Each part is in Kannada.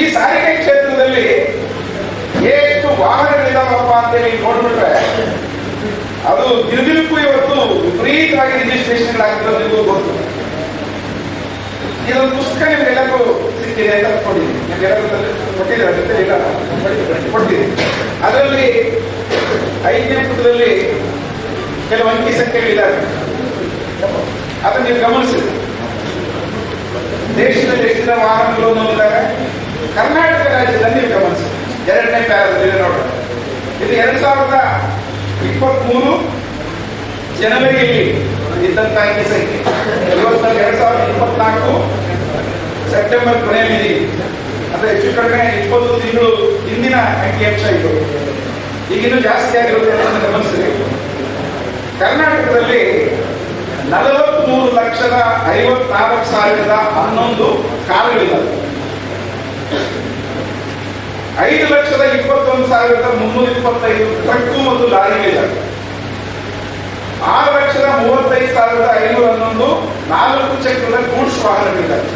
ಈ ಸಾರಿಗೆ ಕ್ಷೇತ್ರದಲ್ಲಿ ಎಷ್ಟು ವಾಹನಗಳಿದಾವಪ್ಪ ನೀವು ನೋಡ್ಬಿಟ್ರೆ, ಅದು ದಿನದಿನಕ್ಕೂ ಇವತ್ತು ವಿಪರೀತವಾಗಿ ರಿಜಿಸ್ಟ್ರೇಷನ್ಗಳಾಗಿರೋದು ನಿಮಗೂ ಗೊತ್ತು. ಇದೊಂದು ಪುಸ್ತಕ ನಿಮ್ಗೆಲ್ಲರೂ ಸಿಕ್ಕಿದೆ ಅಂತ ಅನ್ಕೊಂಡಿದ್ದೀನಿ ನಿಮ್ಗೆಲ್ಲರೂ ಕೊಟ್ಟಿದ್ದಾರೆ? ಇಲ್ಲ. ಕೊಟ್ಟಿದ್ದೀನಿ ಅದರಲ್ಲಿ ಐದನೇ ಪುಟದಲ್ಲಿ ಕೆಲವು ಅಂಕಿ ಸಂಖ್ಯೆಗಳಿದ್ದಾರೆ ಅದನ್ನು ನೀವು ಗಮನಿಸಿದೆ ದೇಶದಲ್ಲಿ ಜನ ವಾಹನಗಳು ಅನ್ನೋದಿದ್ದಾರೆ ಕರ್ನಾಟಕ ರಾಜ್ಯದಲ್ಲಿ ಗಮನಿಸಿ. ಎರಡನೇ ಪ್ಯಾರದಲ್ಲಿ ನೋಡಿ ಇದು ಎರಡ್ ಸಾವಿರದ ಇಪ್ಪತ್ಮೂರು ಜನವರಿಯಲ್ಲಿ ಇದ್ದಂತ ಅಂಕಿ ಸಂಖ್ಯೆ ಇವತ್ತು ಎರಡ್ ಸಾವಿರದ ಇಪ್ಪತ್ನಾಲ್ಕು ಸೆಪ್ಟೆಂಬರ್ ಕೊನೆಯಲ್ಲಿ ಅಂದ್ರೆ ಹೆಚ್ಚು ಕಡಿಮೆ ಇಪ್ಪತ್ತು ತಿಂಗಳು ಹಿಂದಿನ ಅಂಕಿಅಂಶ ಇದು. ಈಗಿನ್ನೂ ಜಾಸ್ತಿ ಆಗಿರುತ್ತೆ ಅನ್ನೋದನ್ನ ಗಮನಿಸಿರಿ. ಕರ್ನಾಟಕದಲ್ಲಿ ನಲವತ್ಮೂರು ಲಕ್ಷದ ಐವತ್ನಾಲ್ಕು ಸಾವಿರದ ಹನ್ನೊಂದು ಕಾರುಗಳಿದ್ದಾವೆ ಐದು ಲಕ್ಷದ ಇಪ್ಪತ್ತೊಂದು ಸಾವಿರದ ಮುನ್ನೂರ ಇಪ್ಪತ್ತೈದು ಟ್ರಕ್ಕು ಮತ್ತು ಲಾರಿಗಳಿದ್ದಾವೆ ಆರು ಲಕ್ಷದ ಮೂವತ್ತೈದು ಸಾವಿರದ ಐನೂರ ಹನ್ನೊಂದು ನಾಲ್ಕು ಚಕ್ರದ ಗೂಡ್ಸ್ ವಾಹನಗಳಿದ್ದಾವೆ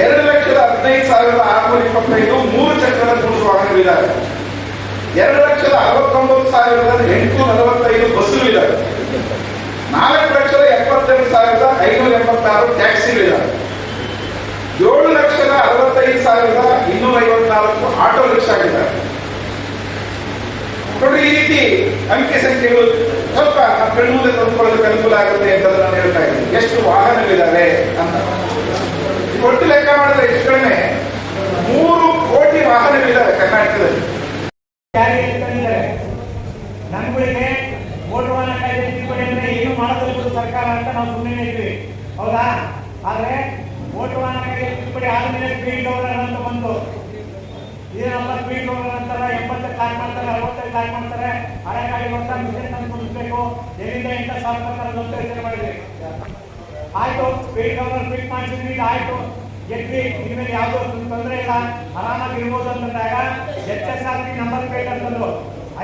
ಎರಡು ಲಕ್ಷದ ಹದಿನೈದು ಸಾವಿರದ ಆರುನೂರ ಇಪ್ಪತ್ತೈದು ಮೂರು ಚಕ್ರದ ಗೂಡ್ಸ್ ವಾಹನಗಳಿದ್ದಾವೆ ಎರಡು ಲಕ್ಷದ ಅರವತ್ತೊಂಬತ್ತು ಸಾವಿರದ ಎಂಟು ನಲವತ್ತೈದು ಬಸ್ಸುಗಳಿದ್ದಾವೆ ನಾಲ್ಕು ಲಕ್ಷದ ಎಪ್ಪತ್ತೆರಡು ಸಾವಿರದ ಐನೂರ ಎಂಬತ್ತಾರು ಟ್ಯಾಕ್ಸಿಗಳಿದ್ದಾವೆ ಏಳು ಲಕ್ಷದ ಅರವತ್ತೈದು ಸಾವಿರದ ಆಗುತ್ತೆ ಅಂತ ನಾನು ಹೇಳ್ತಾ ಇದ್ದೀನಿ. ಎಷ್ಟು ವಾಹನಗಳಿದ್ದಾವೆ ಅಂತ. ಕೊಟ್ಟು ಲೆಕ್ಕ ಮಾಡಿದ್ರೆ ಎಷ್ಟು ಕಡಿಮೆ? ಮೂರು ಕೋಟಿ ವಾಹನಗಳಿದ್ದಾವೆ ಕರ್ನಾಟಕದಲ್ಲಿ. ನಮ್ಗಳಿಗೆ ಮೋಟರ್ ವಾಹನ ಕಾಯ್ದೆ ತಿದ್ದುಪಡಿ ಏನು ಮಾಡೋದಿಲ್ಲ ಸರ್ಕಾರ ಅಂತ ನಾವು ಸುಮ್ಮನೆ ಇದ್ವಿ ಹೌದಾ? ಆದ್ರೆ ಮೋಟರ್ ವಾಹನ ಕಾಯ್ದೆ ತಿದ್ದುಪಡಿ ಆದ್ಮೇಲೆ ಸ್ಪೀಡ್ ಓವರ್ ಅಂತ ಬಂತು. ಏನಪ್ಪ ಸ್ಪೀಡ್ ಓವರ್ ಅಂತಾರ? ಎಂಬತ್ತಕ್ಕೆ ಲಾಕ್ ಮಾಡ್ತಾರೆ, ಅರವತ್ತೈದು ಲಾಕ್ ಮಾಡ್ತಾರೆ. ಹಳೆ ಗಾಡಿ ವರ್ಷ ಮಿಷನ್ ತಂದು ಕುಡಿಸ್ಬೇಕು ಎಲ್ಲಿಂದ ಎಂತ ಸಾವಿರ ಯೋಚನೆ ಮಾಡಿದ್ವಿ ಆಯ್ತು ಸ್ಪೀಡ್ ಗವರ್ನರ್ ಫಿಟ್ ಮಾಡಿಸಿದ್ವಿ. ಇದು ಆಯ್ತು. ಎದ್ವಿ ಇನ್ಮೇಲೆ ಯಾವುದೋ ತೊಂದರೆ ಇಲ್ಲ. ಆರಾಮಾಗಿ ಇರ್ಬೋದು ಅಂತಂದಾಗ H S R P number plate ಅಂತಂದ್ರು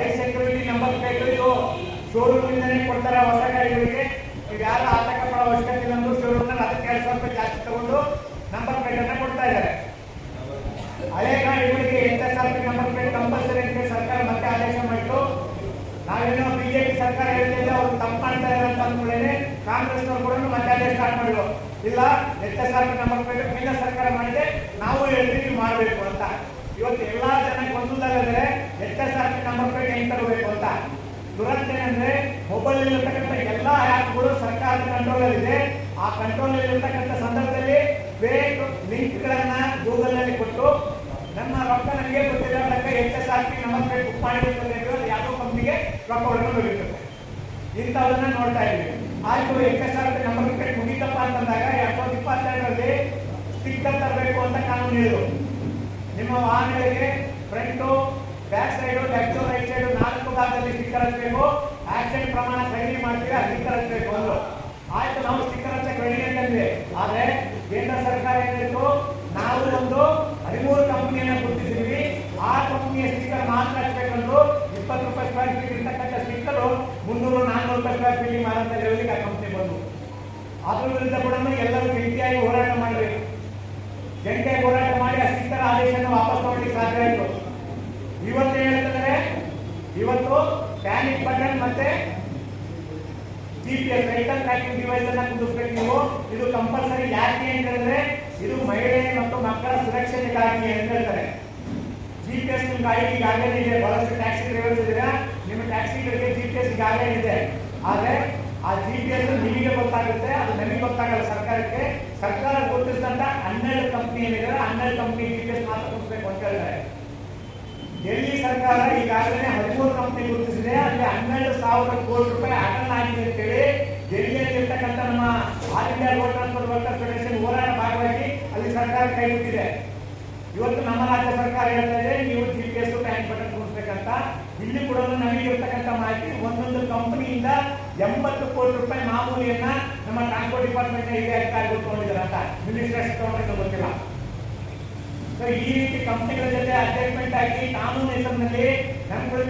ಐ ಸೆಕ್ಯೂರಿಟಿ ನಂಬರ್ ಪ್ಲೇಟ್ ಇದು. ಶೋರೂಮ್ ಇಂದನೇ ಕೊಡ್ತಾರೆ ಹೊಸ ಗಾಡಿಗಳಿಗೆ. ನೀವು ಯಾರು ಆತಂಕ ಪಡೋ ಅವಶ್ಯಕತೆ ಇಲ್ಲ ಅಂದ್ರು ಶೋರೂಮ್ನಲ್ಲಿ ಅದಕ್ಕೆ ಎರಡು ಸಾವಿರ ರೂಪಾಯಿ ಜಾಸ್ತಿ ತಗೊಂಡು ನಂಬರ್ ಪ್ಲೇಟ್ ಅನ್ನ ಕೊಡ್ತಾ ಇದ್ದಾರೆ ಹಳೆ ಗಾಡಿಗಳಿಗೆ H S R P number plate compulsory ಅಂತ ಸರ್ಕಾರ ಮತ್ತೆ ಆದೇಶ ಮಾಡಿತು ನಾವೇನೋ ಬಿಜೆಪಿ ಸರ್ಕಾರ ಹೇಳ್ತಿದ್ದೆ ಅವ್ರು ತಪ್ಪು ಮಾಡ್ತಾ ಅಂತ ಕಾಂಗ್ರೆಸ್ ಅವರು ಕೂಡ ಮತ್ತೆ ಸ್ಟಾರ್ಟ್ ಮಾಡಿದ್ರು. ಇಲ್ಲ ಪಿ ನಂಬರ್ ಪ್ಲೇಟ್ ಕೇಂದ್ರ ಸರ್ಕಾರ ಮಾಡಿದೆ ನಾವು ಹೇಳ್ತೀವಿ ಮಾಡಬೇಕು ಅಂತ. ಇವತ್ತು ಎಲ್ಲಾ ಜನಕ್ಕೆ S R P number plate ಹೆಂಗ್ ತರಬೇಕು ಅಂತ. ದುರಂತ ಏನಂದ್ರೆ ಮೊಬೈಲ್ ಇರತಕ್ಕಂಥ ಎಲ್ಲಾ ಆ್ಯಪ್ಗಳು ಸರ್ಕಾರದ ಕಂಟ್ರೋಲ್ ಇದೆ. ಆ ಕಂಟ್ರೋಲ್ ಇರ್ತಕ್ಕಂಥ ಸಂದರ್ಭದಲ್ಲಿ ಫೇಕ್ ಲಿಂಕ್ ಗಳನ್ನ ಗೂಗಲ್ನಲ್ಲಿ ಕೊಟ್ಟು, ನಮ್ಮ ರೊಕ್ಕ ನನಗೆ ಗೊತ್ತಿಲ್ಲ H S R P plate book ಮಾಡಿರ್ತದೆ ಯಾವುದೋ ಕಂಪ್ನಿಗೆ ರೊಕ್ಕ ಹೋಗಿರ್ತದೆ ಇಂಥವನ್ನ ನೋಡ್ತಾ ಇದ್ದೀವಿ ಆಯ್ತು ಎಚ್ ನಮ್ಮ ಪಿ ಮುಗಿತಪ್ಪ ಅಂತಂದಾಗ ಎರಡ್ ಸಾವಿರದ ಇಪ್ಪತ್ತೆರಡರಲ್ಲಿ ಸ್ಟಿಕ್ಕರ್ ತರಬೇಕು ಅಂತ ಕಾನೂನು ಹೇಳಿದ್ರು. ನಿಮ್ಮ ವಾಹನಗಳಿಗೆ front back side left right side ನಾಲ್ಕು ಭಾಗದಲ್ಲಿ ಸ್ಟಿಕ್ಕರ್ ಹಚ್ಚಬೇಕು ಆಕ್ಸಿಡೆಂಟ್ ಪ್ರಮಾಣ ಕಡಿಮೆ ಮಾಡ್ತೀವಿ ಅದು ಸ್ಟಿಕ್ಕರ್ ಹಚ್ಚಬೇಕು ಅಂದ್ರು. ಆಯ್ತು, ನಾವು ಸ್ಟಿಕ್ಕರ್ ಹಚ್ಚಕ್ಕೆ ರೆಡಿ ಅಂತಂದ್ವಿ ಆದ್ರೆ ಕೇಂದ್ರ ಸರ್ಕಾರ ಏನಿತ್ತು? ನಾವು ಒಂದು ಹದಿಮೂರು ಕಂಪನಿಯನ್ನ ಗುರುತಿಸಿದ್ವಿ. ಆ ಕಂಪನಿಯ ಸ್ಟಿಕ್ಕರ್ ಮಾತ್ರ ಹಚ್ಚಬೇಕಂದ್ರು ಇಪ್ಪತ್ತು ರೂಪಾಯಿ ಸ್ಕ್ವೇರ್ ಫೀಟ್ ಇರ್ತಕ್ಕಂಥ ಸ್ಟಿಕ್ಕರ್ ಮುನ್ನೂರು ನಾನ್ನೂರು ಸ್ಕ್ವೇರ್ ಫೀಟ್ ಮಾರಂತ ಹೇಳಲಿಕ್ಕೆ ಆ ಕಂಪ್ನಿ ಬಂದು. ಅದ್ರ ವಿರುದ್ಧ ಕೂಡ ಎಲ್ಲರೂ ಜಂಟಿಯಾಗಿ ಹೋರಾಟ ಮಾಡಿದ್ವಿ ಜಂಟಿಯಾಗಿ ಹೋರಾಟ ಮಾಡಿ ಆ ಸಿಕ್ತರ ಆದೇಶನ ವಾಪಸ್ ತಗೊಳ್ಳಿಕ್ಕೆ ಸಾಧ್ಯ ಆಯಿತು. ಇವತ್ತು ಹೇಳ್ತಂದ್ರೆ ಇವತ್ತು ಪ್ಯಾನಿಕ್ ಬಟನ್ ಮತ್ತೆ ಜಿಪಿಎಸ್, ವೆಹಿಕಲ್ ಟ್ರ್ಯಾಕಿಂಗ್ ಡಿವೈಸ್ ಅನ್ನ ಕುದಿಸ್ಬೇಕು ನೀವು. ಇದು ಕಂಪಲ್ಸರಿ ಯಾಕೆ ಅಂತ ಹೇಳಿದ್ರೆ ಇದು ಮಹಿಳೆ ಮತ್ತು ಮಕ್ಕಳ ಸುರಕ್ಷತೆಗಾಗಿ ಅಂತ ಹೇಳ್ತಾರೆ. ಜಿಪಿಎಸ್ ನಿಮ್ಮ ಗಾಡಿಗೆ ಈಗಾಗಲೇ ಇದೆ, ಬಹಳಷ್ಟು ಟ್ಯಾಕ್ಸಿ ಡ್ರೈವರ್ಸ್ ಇದ್ದೀರಾ. ನಿಮ್ಮ ಪಿ ಎಸ್ ಈಗಾಗಲೇ ಇದೆ ಆದ್ರೆ ಆ ಜಿ ಪಿ ಎಸ್ ನಿಮಗೆ ಗೊತ್ತಾಗುತ್ತೆ, ಅದು ನಮಗೆ ಗೊತ್ತಾಗಲ್ಲ ಸರ್ಕಾರಕ್ಕೆ. ಸರ್ಕಾರ ಗುರುತಿಸಿದಂತ ಹನ್ನೆರಡು ಕಂಪ್ನಿ ಏನಿದೆ, ಹನ್ನೆರಡು ಕಂಪನಿ ಜಿಪಿಎಸ್ ಮಾತ್ರ ಕೊಡ್ಬೇಕು ಅಂತ ಹೇಳಿದ್ರೆ ಡೆಲ್ಲಿ ಸರ್ಕಾರ ಈಗಾಗಲೇ ಹದಿಮೂರು ಕಂಪನಿ ಗುರುತಿಸಿದೆ, ಅಲ್ಲಿ ಹನ್ನೆರಡು ಸಾವಿರ ಕೋಟಿ ರೂಪಾಯಿ ಅಟಲ್ ಆಗಿದೆ ಅಂತೇಳಿ ಡೆಲ್ಲಿಯಲ್ಲಿ ಇರ್ತಕ್ಕಂಥ ನಮ್ಮ all India road transport workers federation ಹೋರಾಟ ಭಾಗವಾಗಿ ಅಲ್ಲಿ ಸರ್ಕಾರ ಕೈ ಬಿಟ್ಟಿದೆ ಇವತ್ತು ನಮ್ಮ ರಾಜ್ಯ ಸರ್ಕಾರ ಹೇಳ್ತಾ ಇದೆ, ನೀವು G P S tank button ಕೂಡಿಸ್ಬೇಕಂತ. ಇಲ್ಲಿ ಕೂಡ ನಮಗೆ ಇರ್ತಕ್ಕಂಥ ಮಾಹಿತಿ. ಒಂದೊಂದು ಕಂಪನಿಯಿಂದ ಎಂಬತ್ತು ಕೋಟಿ ರೂಪಾಯಿ ಮಾಮೂಲಿಯನ್ನ ನಮ್ಮ ಟ್ರಾನ್ಸ್ಪೋರ್ಟ್ ಡಿಪಾರ್ಟ್ಮೆಂಟ್ ಅಧಿಕಾರಿಗಳು ತಗೊಂಡಿದ್ದಾರೆ ಅಂತ. ಮಿನಿಸ್ಟರ್ ತಗೊಂಡಿದ್ದು ಗೊತ್ತಿಲ್ಲ. ಈ ರೀತಿ ಕಂಪನಿಗಳ ಜೊತೆ ಅಡ್ಜಸ್ಟ್ಮೆಂಟ್ ಆಗಿ ಕಾನೂನು ಹೆಸರಿನಲ್ಲಿ ನಮ್ಗಳ